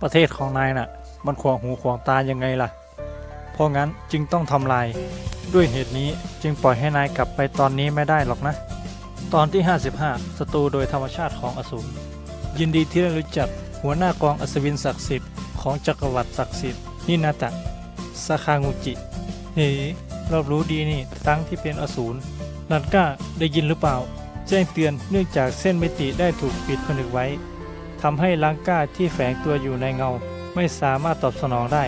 ประเทศของนายน่ะ มันขวางหูขวางตายังไงล่ะ เพราะงั้นจึงต้องทำลาย ด้วยเหตุนี้จึงปล่อยให้นายกลับไปตอนนี้ไม่ได้หรอกนะ ตอนที่ 55ศัตรูโดยธรรมชาติของอสูรยินดีที่ได้รู้จักหัวหน้ากองอัศวินศักดิ์สิทธิ์ของจักรวรรดิศักดิ์สิทธิ์นินาตะสาคางูจิเฮ้รอบรู้ดีนี่ทั้งที่เป็นอสูรนันก้าได้ยินหรือเปล่า แจ้งเตือนเนื่องจากเส้นมิติได้ถูกปิดผนึกไว้ ทำให้ลังกาที่แฝงตัวอยู่ในเงา ไม่สามารถตอบสนองได้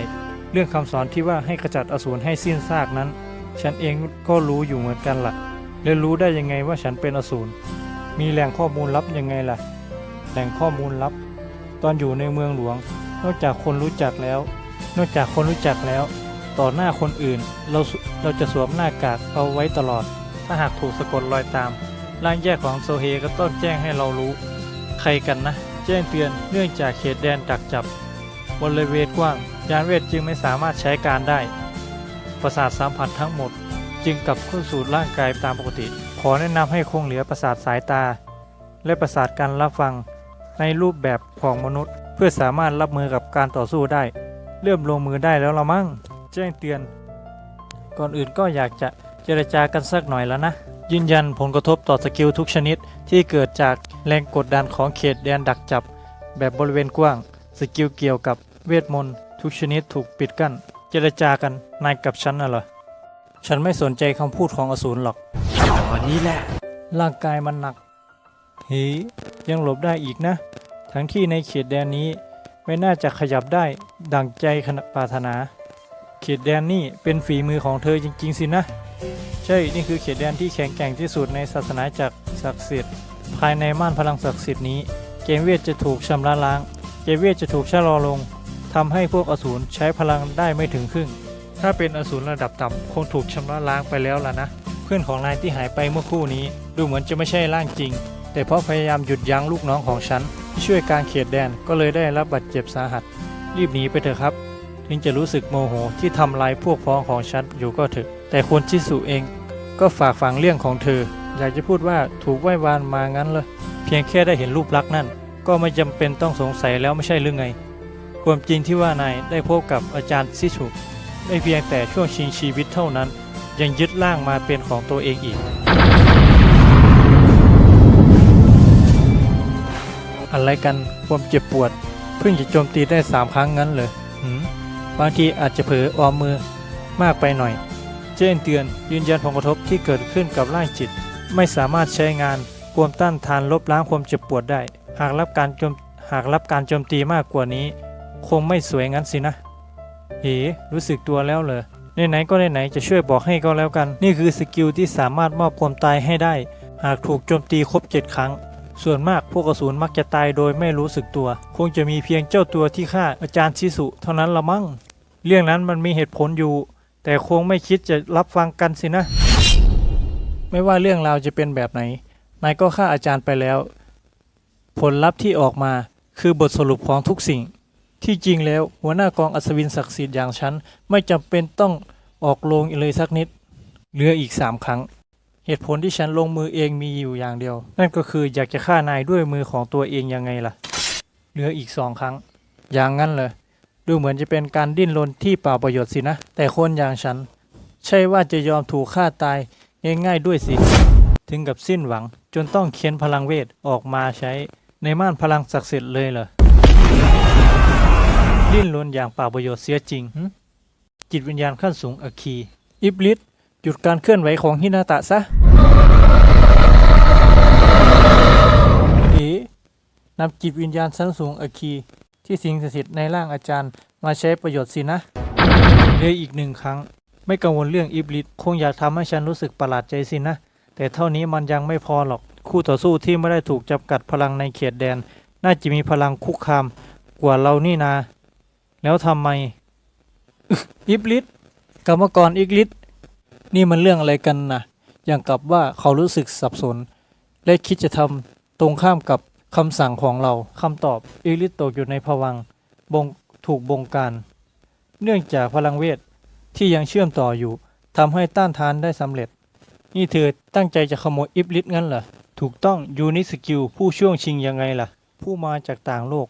เรื่องคำสอนที่ว่าให้ขจัดอสูรให้สิ้นซากนั้น ฉันเองก็รู้อยู่เหมือนกันล่ะแล้วรู้ได้ยังไงว่าฉันเป็นอสูรมีแหล่งข้อมูลลับยังไงล่ะ แหล่งข้อมูลลับ ตอนอยู่ในเมืองหลวง นอกจากคนรู้จักแล้ว นอกจากคนรู้จักแล้ว ต่อหน้าคนอื่น เราเราจะสวมหน้ากากเอาไว้ตลอด ถ้าหากถูกสะกดรอยตามร่างแยกของโซเฮก็ต้องแจ้งให้เรารู้ ใครกันนะ จ้งเตือนเนื่องจากเขตแดนดักจับบริเวณกว้าง ยานเวทจึงไม่สามารถใช้การได้ ประสาทสัมผัสทั้งหมด จึงกลับเข้าสู่ร่างกายตามปกติ ขอแนะนำให้คงเหลือประสาทสายตา และประสาทการรับฟัง ในรูปแบบของมนุษย์ เพื่อสามารถรับมือกับการต่อสู้ได้ เริ่มลงมือได้แล้วละมั้งแจ้งเตือน ก่อนอื่นก็อยากจะเจรจากันสักหน่อยแล้วนะยืนยันผลกระทบต่อสกิลทุกชนิดที่เกิดจาก แรงกดดันของเขตแดนดักจับ แบบบริเวณกว้าง สกิลเกี่ยวกับเวทมนต์ทุกชนิดถูกปิดกั้น เจรจากันนายกับฉันน่ะเหรอ ฉันไม่สนใจคำพูดของอสูรหรอกตอนนี้แหละ ร่างกายมันหนักเฮ้ยยังหลบได้อีกนะ ทั้งที่ในเขตแดนนี้ไม่น่าจะขยับได้ดังใจขณะปรารถนา เขตแดนนี่เป็นฝีมือของเธอจริงๆสินะ ใช่ นี่คือเขตแดนที่แข็งแกร่งที่สุดในศาสนาจักรศักดิ์สิทธิ์ ภายในม่านพลังศักดิ์สิทธิ์นี้ เกมเวทจะถูกชำระล้าง เกมเวทจะถูกชะลอลงทำให้พวกอสูรใช้พลังได้ไม่ถึงครึ่ง ถ้าเป็นอสูรระดับต่ำคงถูกชำระล้างไปแล้วล่ะนะ เพื่อนของนายที่หายไปเมื่อคู่นี้ ดูเหมือนจะไม่ใช่ร่างจริง แต่เพราะพยายามหยุดยั้งลูกน้องของฉันที่ช่วยการเขตแดนก็เลยได้รับบาดเจ็บสาหัส รีบหนีไปเถอะครับ ถึงจะรู้สึกโมโหที่ทำลายพวกพ้องของฉันอยู่ก็เถอะแต่คนชิสุเองก็ฝากฝังเรื่องของเธอ อยากจะพูดว่าถูกไหว้วานมางั้นเลยเพียงแค่ได้เห็นรูปลักษณ์นั่น ก็ไม่จำเป็นต้องสงสัยแล้วไม่ใช่หรือไง ความจริงที่ว่านายได้พบกับอาจารย์ซิสุไม่เพียงแต่ช่วงชิงชีวิตเท่านั้น ยังยึดร่างมาเป็นของตัวเองอีก อะไรกันความเจ็บปวด เพิ่งจะโจมตีได้สามครั้งงั้นเลยหืมบางทีอาจจะเผลอออมมือมากไปหน่อยแจ้งเตือนยืนยันผลกระทบที่เกิดขึ้นกับร่างจิต ไม่สามารถใช้งานความต้านทานลบล้างความเจ็บปวดได้ หากรับการโจมหากรับการโจมตีมากกว่านี้ คงไม่สวยงั้นสินะเอ๋รู้สึกตัวแล้วเหรอไหนๆก็ไหนๆจะช่วยบอกให้ก็แล้วกัน นี่คือสกิลที่สามารถมอบความตายให้ได้ หากถูกโจมตีครบเจ็ดครั้ง ส่วนมากพวกอสูรมักจะตายโดยไม่รู้สึกตัว คงจะมีเพียงเจ้าตัวที่ฆ่าอาจารย์ชิสุเท่านั้นละมั้งเรื่องนั้นมันมีเหตุผลอยู่ แต่คงไม่คิดจะรับฟังกันสินะ ไม่ว่าเรื่องราวจะเป็นแบบไหน นายก็ฆ่าอาจารย์ไปแล้ว ผลลัพธ์ที่ออกมาคือบทสรุปของทุกสิ่ง ที่จริงแล้วหัวหน้ากองอัศวินศักดิ์สิทธิ์อย่างฉัน ไม่จำเป็นต้องออกโรงเลยสักนิด เหลืออีกสามครั้ง เหตุผลที่ฉันลงมือเองมีอยู่อย่างเดียว นั่นก็คืออยากจะฆ่านายด้วยมือของตัวเองยังไงล่ะ เหลืออีกสองครั้ง อย่างนั้นเลยดูเหมือนจะเป็นการดิ้นรนที่เปล่าประโยชน์สินะ แต่คนอย่างฉัน ใช่ว่าจะยอมถูกฆ่าตาย ง่ายๆด้วยสิ ถึงกับสิ้นหวัง จนต้องเค้นพลังเวทออกมาใช้ในม่านพลังศักดิ์สิทธิ์เลยเหรอดิ้นรนอย่างเปล่าประโยชน์เสียจริงหึจิตวิญญาณขั้นสูงอคี อิบลิสหยุดการเคลื่อนไหวของฮินาตะซะเอ๋นำจิตวิญญาณชั้นสูงอคี ที่สิงสถิตในร่างอาจารย์มาใช้ประโยชน์สินะเหลืออีกหนึ่งครั้ง ไม่กังวลเรื่องอิบลิสคงอยากทำให้ฉันรู้สึกประหลาดใจสินะ แต่เท่านี้มันยังไม่พอหรอก คู่ต่อสู้ที่ไม่ได้ถูกจำกัดพลังในเขตแดน น่าจะมีพลังคุกคาม กว่าเรานี่นา แล้วทำไม อิบลิสกรรมกรอิกลิสนี่มันเรื่องอะไรกันนะอย่างกับว่าเขารู้สึกสับสน และคิดจะทำตรงข้ามกับคำสั่งของเราคำตอบอิกลิสตกอยู่ในภวังบงถูกบงการ เนื่องจากพลังเวท ที่ยังเชื่อมต่ออยู่ทำให้ต้านทานได้สำเร็จ นี่เธอตั้งใจจะขโมยอิบลิสงั้นเหรอ ถูกต้องยูนิสกิลผู้ช่วงชิงยังไงล่ะ ผู้มาจากต่างโลก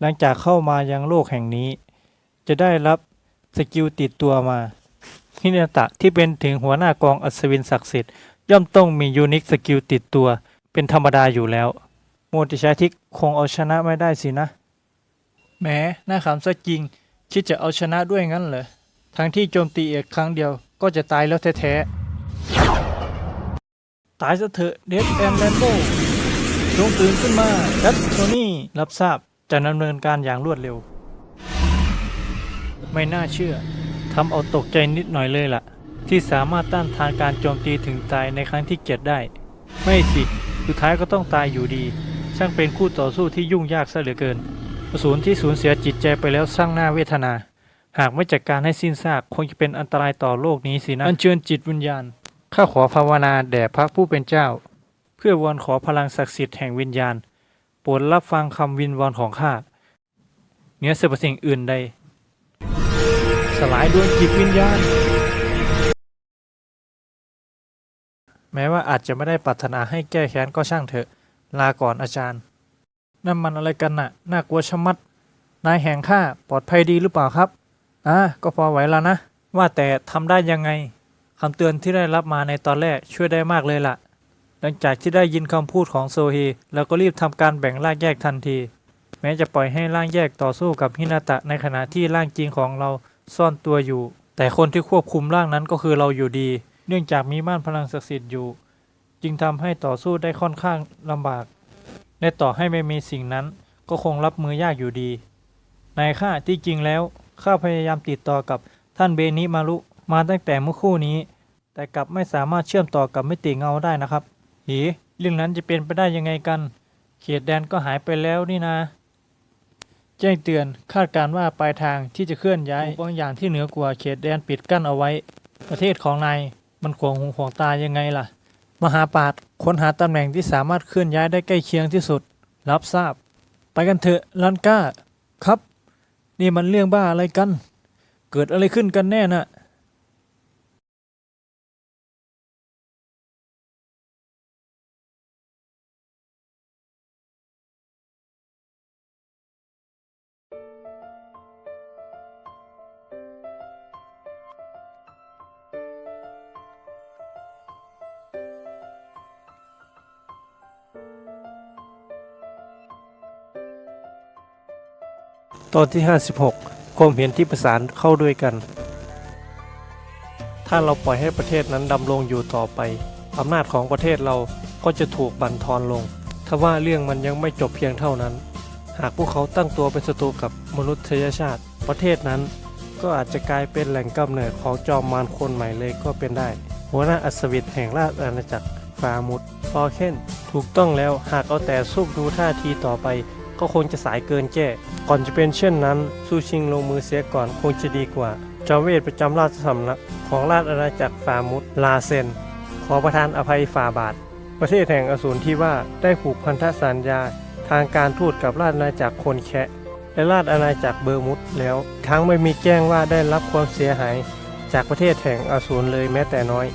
หลังจากเข้ามายังโลกแห่งนี้ จะได้รับสกิลติดตัวมาฮินาตะที่เป็นถึงหัวหน้ากองอัศวินศักดิ์สิทธิ์ย่อมต้องมียูนิคสกิลติดตัว เป็นธรรมดาอยู่แล้ว โมติชาทิกคงเอาชนะไม่ได้สินะแหมน่าขำซะจริง คิดจะเอาชนะด้วยงั้นเหรอ ทั้งที่โจมตีเอกครั้งเดียวก็จะตายแล้วแท้ๆ ตายซะเถอะเดดแอนแลมโบจงตื่นขึ้นมาแอดโทนี่รับทราบจะดำเนินการอย่างรวดเร็ว ไม่น่าเชื่อทำเอาตกใจนิดหน่อยเลยล่ะ ที่สามารถต้านทานการโจมตีถึงตายในครั้งที่เจ็ดได้ ไม่สิสุดท้ายก็ต้องตายอยู่ดี ช่างเป็นคู่ต่อสู้ที่ยุ่งยากซะเหลือเกินอสูรที่สูญเสียจิตใจไปแล้วสร้างหน้าเวทนา หากไม่จัดการให้สิ้นซากคงจะเป็นอันตรายต่อโลกนี้สินะอัญเชิญจิตวิญญาณข้าขอภาวนาแด่พระผู้เป็นเจ้า เพื่อวอนขอพลังศักดิ์สิทธิ์แห่งวิญญาณโปรดรับฟังคำวินวอนของข้าเหนือสรรพสิ่งอื่นใด สลายดวงจิตวิญญาณ แม้ว่าอาจจะไม่ได้ปรารถนาให้แก้แค้นก็ช่างเถอะ ลาก่อนอาจารย์นั่นมันอะไรกันน่ะ น่ากลัวชะมัด นายแห่งข้าปลอดภัยดีหรือเปล่าครับ อ่าก็พอไหวแล้วนะ ว่าแต่ทำได้ยังไงคำเตือนที่ได้รับมาในตอนแรกช่วยได้มากเลยล่ะ หลังจากที่ได้ยินคำพูดของโซฮีเราก็รีบทำการแบ่งร่างแยกทันที แม้จะปล่อยให้ร่างแยกต่อสู้กับฮินาตะในขณะที่ร่างจริงของเราซ่อนตัวอยู่ แต่คนที่ควบคุมร่างนั้นก็คือเราอยู่ดี เนื่องจากมีม่านพลังศักดิ์สิทธิ์อยู่ จึงทำให้ต่อสู้ได้ค่อนข้างลำบากและต่อให้ไม่มีสิ่งนั้นก็คงรับมือยากอยู่ดีในข้าที่จริงแล้ว ข้าพยายามติดต่อกับท่านเบนิมารุมาตั้งแต่เมื่อคู่นี้ แต่กลับไม่สามารถเชื่อมต่อกับมิติเงาได้นะครับหีเรื่องนั้นจะเป็นไปได้ยังไงกัน เขตแดนก็หายไปแล้วนี่นะ แจ้งเตือนคาดการณ์ว่าปลายทางที่จะเคลื่อนย้ายบางอย่างที่เหนือกว่าเขตแดนปิดกั้นเอาไว้ ประเทศของนายมันขวางหูขวางตายังไงล่ะ มหาปาดค้นหาตำแหน่งที่สามารถเคลื่อนย้ายได้ใกล้เคียงที่สุด รับทราบ ไปกันเถอะลันก้า ครับ นี่มันเรื่องบ้าอะไรกัน เกิดอะไรขึ้นกันแน่น่ะ ตอนที่ 56 ความเห็นที่ประสานเข้าด้วยกัน ถ้าเราปล่อยให้ประเทศนั้นดำรงอยู่ต่อไปอำนาจของประเทศเราก็จะถูกบั่นทอนลงทว่าเรื่องมันยังไม่จบเพียงเท่านั้น หากพวกเขาตั้งตัวเป็นศัตรูกับมนุษยชาติ ประเทศนั้นก็อาจจะกลายเป็นแหล่งกำเนิดของจอมมารคนใหม่เลยก็เป็นได้ หัวหน้าอัศวินแห่งราชอาณาจักรฟามุดพอเคนถูกต้องแล้วหากเอาแต่ซุ่มดูท่าทีต่อไป ก็คงจะสายเกินแก้ ก่อนจะเป็นเช่นนั้นสู้ชิงลงมือเสียก่อนคงจะดีกว่า จอมเวทประจำราชสำนักของราชอาณาจักรฟามุดลาเซน ขอประทานอภัยฝ่าบาท ประเทศแห่งอสูรที่ว่าได้ผูกพันธสัญญา ทางการทูตกับราชอาณาจักรคนแคะและราชอาณาจักรเบอร์มุดแล้ว ทั้งไม่มีแจ้งว่าได้รับความเสียหาย จากประเทศแห่งอสูรเลยแม้แต่น้อย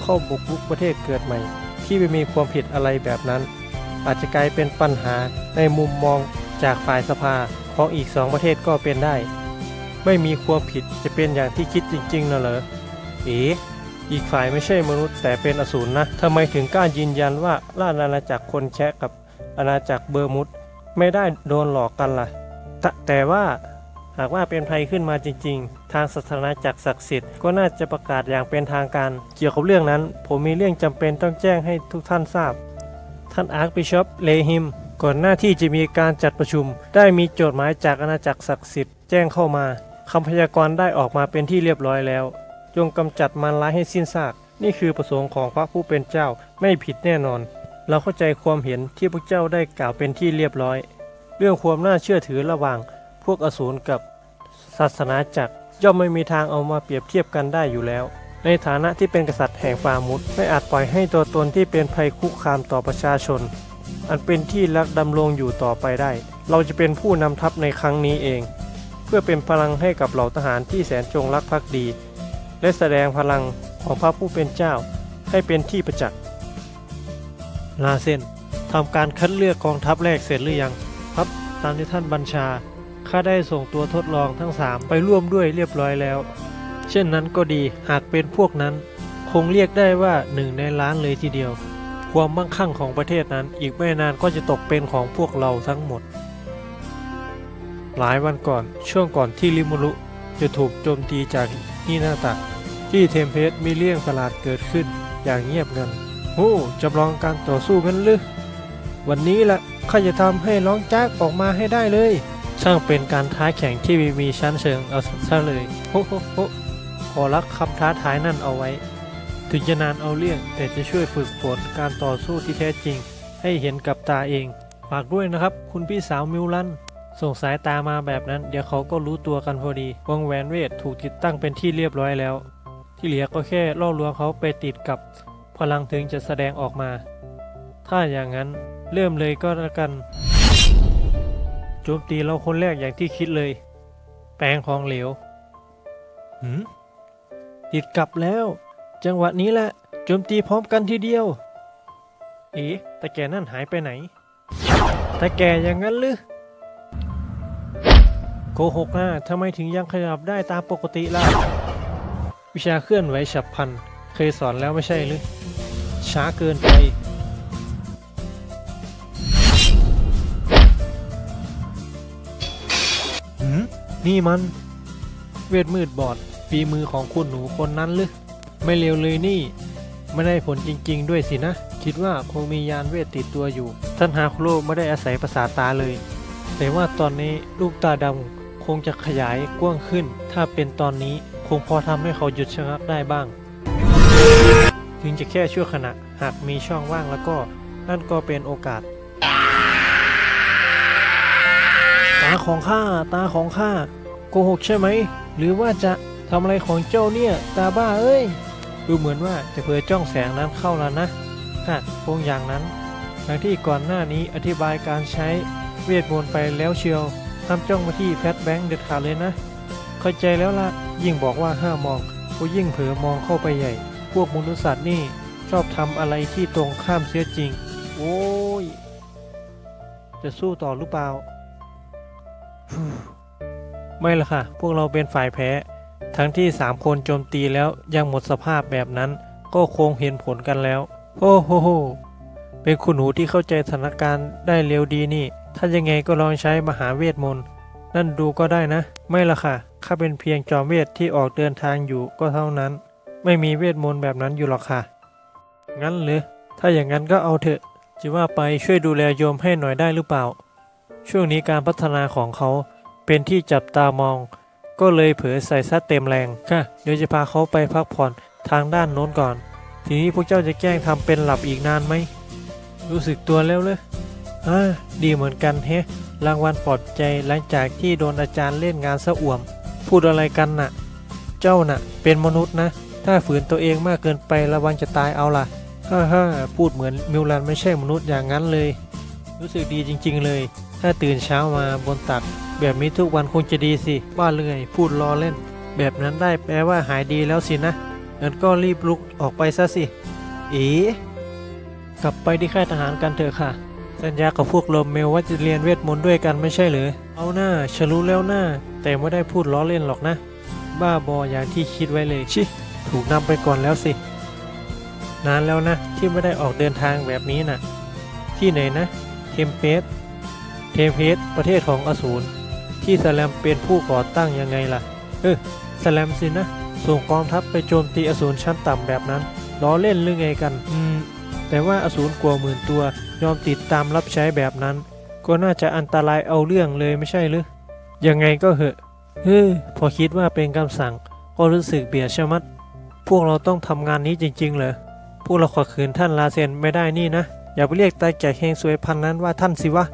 เข้าบุกรุกประเทศเกิดใหม่ ที่ไม่มีความผิดอะไรแบบนั้น อาจจะกลายเป็นปัญหาในมุมมองจากฝ่ายสภาของอีกสองประเทศก็เป็นได้ ไม่มีความผิดจะเป็นอย่างที่คิดจริงๆนะเหรอเอ๋อีกฝ่ายไม่ใช่มนุษย์แต่เป็นอสูรนะทำไมถึงกล้ายืนยันว่าราชอาณาจักรคนแคะกับอาณาจักรเบอร์มุดไม่ได้โดนหลอกกันล่ะแตแต่ว่าหากว่าเป็นภัยขึ้นมาจริง ๆ ทางศาสนาจักรศักดิ์สิทธิ์ก็น่าจะประกาศอย่างเป็นทางการ เกี่ยวกับเรื่องนั้น ผมมีเรื่องจำเป็นต้องแจ้งให้ทุกท่านทราบ ท่านอาร์คบิชอปเลฮิม ก่อนหน้าที่จะมีการจัดประชุม ได้มีจทย์หมายจากอาณาจักรศักดิ์สิทธิ์แจ้งเข้ามาคำพยากรณ์ได้ออกมาเป็นที่เรียบร้อยแล้ว จงกำจัดมันร้ายให้สิ้นซาก นี่คือประสงค์ของพระผู้เป็นเจ้าไม่ผิดแน่นอน เราเข้าใจความเห็นที่พวกเจ้าได้กล่าวเป็นที่เรียบร้อย เรื่องความน่าเชื่อถือระหว่าง พวกอสูรกับศาสนาจักรย่อมไม่มีทางเอามาเปรียบเทียบกันได้อยู่แล้ว ในฐานะที่เป็นกษัตริย์แห่งฟามุดไม่อาจปล่อยให้ตัวตนที่เป็นภัยคุกคามต่อประชาชน อันเป็นที่รักดำรงอยู่ต่อไปได้ เราจะเป็นผู้นำทัพในครั้งนี้เอง เพื่อเป็นพลังให้กับเหล่าทหารที่แสนจงรักภักดี และแสดงพลังของพระผู้เป็นเจ้า ให้เป็นที่ประจักษ์ลาเซนทำการคัดเลือกกองทัพแรกเสร็จหรือยัง ครับตามที่ท่านบัญชาข้าได้ส่งตัวทดลองทั้งสามไปร่วมด้วยเรียบร้อยแล้ว เช่นนั้นก็ดีหากเป็นพวกนั้น คงเรียกได้ว่าหนึ่งในล้านเลยทีเดียว ความมั่งคั่งของประเทศนั้นอีกไม่นานก็จะตกเป็นของพวกเราทั้งหมด หลายวันก่อนช่วงก่อนที่ริมุรุจะถูกโจมตีจากนินาตะที่เทมเพสมีเรื่องประหลาดเกิดขึ้นอย่างเงียบงันโอ้จำลองการต่อสู้กันหรือวันนี้ละข้าจะทำให้ร้องจากออกมาให้ได้เลย ช่างเป็นการท้าแข่งที่มีชั้นเชิงเอาซะเลยโฮโฮโฮ ขอรักคำท้าทายนั่นเอาไว้ ถึงจะนานเอาเรื่องแต่จะช่วยฝึกฝนการต่อสู้ที่แท้จริง ให้เห็นกับตาเอง ฝากด้วยนะครับ คุณพี่สาวมิวลันส่งสายตามาแบบนั้น เดี๋ยวเขาก็รู้ตัวกันพอดี วงแหวนเวทถูกติดตั้งเป็นที่เรียบร้อยแล้ว ที่เหลือก็แค่ล่อลวงเขาไปติดกับ พลังถึงจะแสดงออกมา ถ้าอย่างนั้นเริ่มเลยก็แล้วกัน โจมตีเราคนแรกอย่างที่คิดเลย แปลงของเหลวหืม ติดกลับแล้ว จังหวะนี้แหละโจมตีพร้อมกันทีเดียว เอ๊ะแต่แกนั่นหายไปไหน แต่แกอย่างนั้นหรือโกหกนะทำไมถึงยังขยับได้ตามปกติล่ะ วิชาเคลื่อนไหวฉับพลัน เคยสอนแล้วไม่ใช่หรือ ช้าเกินไปหืมนี่มัน เวทมืดบอด ฝีมือของคุณหนูคนนั้นหรือไม่เลวเลยนี่ ไม่ได้ผลจริงๆ ด้วยสินะ คิดว่าคงมียานเวทติดตัวอยู่ ท่านฮาคุโร่ไม่ได้อาศัยประสาตาเลย แต่ว่าตอนนี้ลูกตาดำคงจะขยายกว้างขึ้น ถ้าเป็นตอนนี้คงพอทำให้เขาหยุดชะงักได้บ้าง ถึงจะแค่ชั่วขณะ หากมีช่องว่างแล้วก็ นั่นก็เป็นโอกาส ตาของข้า ตาของข้าโกหกใช่ไหม หรือว่าจะ ทำอะไรของเจ้าเนี่ย ตาบ้าเอ้ย ดูเหมือนว่าจะเผยจ้องแสงนั้นเข้าแล้วนะฮะคงอย่างนั้นดังที่ก่อนหน้านี้อธิบายการใช้เวทมนต์ไปแล้วเชียวห้ามจ้องมาที่แพทแบงค์เด็ดขาดเลยนะ เข้าใจแล้วละยิ่งบอกว่าห้ามมองก็ยิ่งเผลอมองเข้าไปใหญ่ พวกมนุษย์สัตว์นี่ชอบทำอะไรที่ตรงข้ามเสียจริง โอ้ย จะสู้ต่อหรือเปล่า ไม่ละค่ะ พวกเราเป็นฝ่ายแพ้ ทั้งที่สามคนโจมตีแล้วยังหมดสภาพแบบนั้น ก็คงเห็นผลกันแล้ว โอ้โหโหเป็นคุณหนูที่เข้าใจสถานการณ์ได้เร็วดีนี่ ถ้ายังไงก็ลองใช้มหาเวทมนต์นั่นดูก็ได้นะ ไม่ละค่ะข้าเป็นเพียงจอมเวทที่ออกเดินทางอยู่ก็เท่านั้น ไม่มีเวทมนต์แบบนั้นอยู่หรอกค่ะ งั้นหรือถ้าอย่างนั้นก็เอาเถอะจะว่าไปช่วยดูแลโยมให้หน่อยได้หรือเปล่า ช่วงนี้การพัฒนาของเขาเป็นที่จับตามอง ก็เลยเผยใส่ซัดเต็มแรงค่ะเดี๋ยวจะพาเขาไปพักผ่อนทางด้านโน้นก่อน ทีนี้พวกเจ้าจะแกล้งทำเป็นหลับอีกนานไหม รู้สึกตัวแล้วเลยอ่าดีเหมือนกันเฮะรางวัลปลอบใจหลังจากที่โดนอาจารย์เล่นงานสะอ่วม พูดอะไรกันน่ะ เจ้าน่ะ เป็นมนุษย์นะ ถ้าฝืนตัวเองมากเกินไประวังจะตายเอาล่ะฮ่าฮ่าพูดเหมือนมิวลันไม่ใช่มนุษย์อย่างนั้นเลย รู้สึกดีจริง ๆ เลย ถ้าตื่นเช้ามาบนตัก แบบนี้ทุกวันคงจะดีสิบ้าเลยพูดล้อเล่น แบบนั้นได้แปลว่าหายดีแล้วสินะงั้นก็รีบลุกออกไปซะสิ เอ๋กลับไปที่ค่ายทหารกันเถอะค่ะ สัญญากับพวกลมเมลว่าจะเรียนเวทมนต์ด้วยกันไม่ใช่หรือ เอาหน้าฉันรู้แล้วหน้า แต่ไม่ได้พูดล้อเล่นหรอกนะ บ้าบออย่างที่คิดไว้เลยชิ ถูกนำไปก่อนแล้วสิ นานแล้วนะ ที่ไม่ได้ออกเดินทางแบบนี้น่ะ ที่ไหนนะ เทมเพสเทมเพสประเทศของอสูร ที่สแลมเป็นผู้ก่อตั้งยังไงล่ะ เออสแลมสินะ ส่งกองทัพไปโจมตีอสูรชั้นต่ำแบบนั้นล้อเล่นหรือไงกันอืมแต่ว่าอสูรกลัวหมื่นตัวยอมติดตามรับใช้แบบนั้น ก็น่าจะอันตรายเอาเรื่องเลยไม่ใช่หรือยังไงก็เหอะเฮ้ยพอคิดว่าเป็นคำสั่ง ก็รู้สึกเบียดชะมัด พวกเราต้องทำงานนี้จริง ๆ เหรอพวกเราขอคืนท่านลาเซนไม่ได้นี่นะ อย่าไปเรียกตาแก่เฮงสวยพันนั้นว่าท่านสิวะ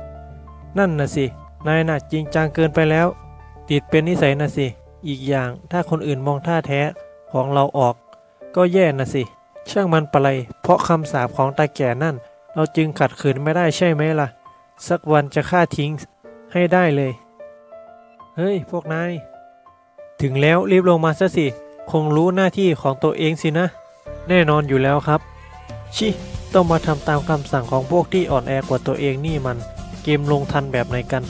นั่นน่ะสิ นายน่ะจริงจังเกินไปแล้ว ติดเป็นนิสัยน่ะสิ อีกอย่างถ้าคนอื่นมองท่าแท้ของเราออก ก็แย่น่ะสิ ช่างมันปะไรเพราะคำสาปของตาแก่นั่น เราจึงขัดขืนไม่ได้ใช่ไหมล่ะ สักวันจะฆ่าทิ้งให้ได้เลย เฮ้ย พวกนาย ถึงแล้วรีบลงมาซะสิ คงรู้หน้าที่ของตัวเองสินะ แน่นอนอยู่แล้วครับ ชิ ต้องมาทำตามคำสั่งของพวกที่อ่อนแอกว่าตัวเองนี่มัน เกมลงทันแบบไหนกัน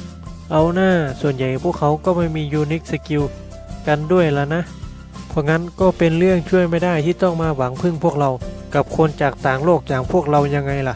เอาหน้าส่วนใหญ่พวกเขาก็ไม่มียูนิคสกิลกันด้วยละนะ เพราะงั้นก็เป็นเรื่องช่วยไม่ได้ที่ต้องมาหวังพึ่งพวกเรา กับคนจากต่างโลกอย่างพวกเรายังไงล่ะ